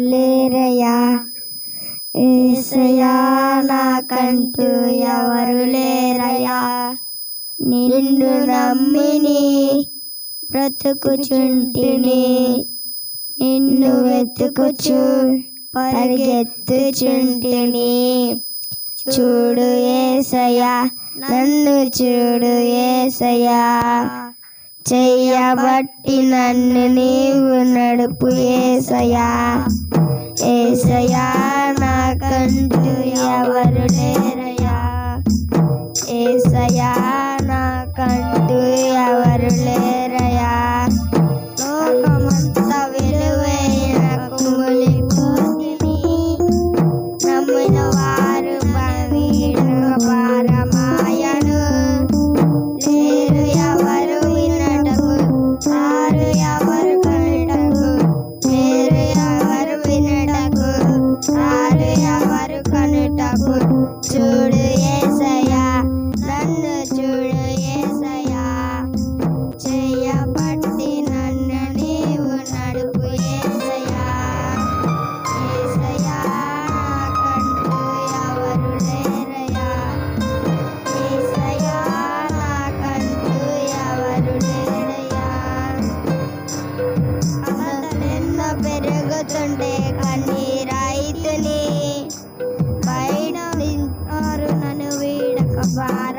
లేరయ్యా ఏసయ్యా నాకంటూ ఎవరు లేరయ్యా నిన్ను నమ్మిని బ్రతుకుచుంటిని నిన్ను వెతుకుచు పరిగెత్తుచుంటిని. చూడు ఏసయ్యా నన్ను చూడు ఏసయ్యా. చెయ్యబట్టి నన్ను నీవు నడుపు ఏసయా ఏసయ్యా నాకంటూ ఎవరు లేరయా ఏసయా నాకంటూ ఎవరు లేరయా తిరుగుతుండే కన్నీ రైతుని పైన విన్నారు నన్ను వీడక బాయ్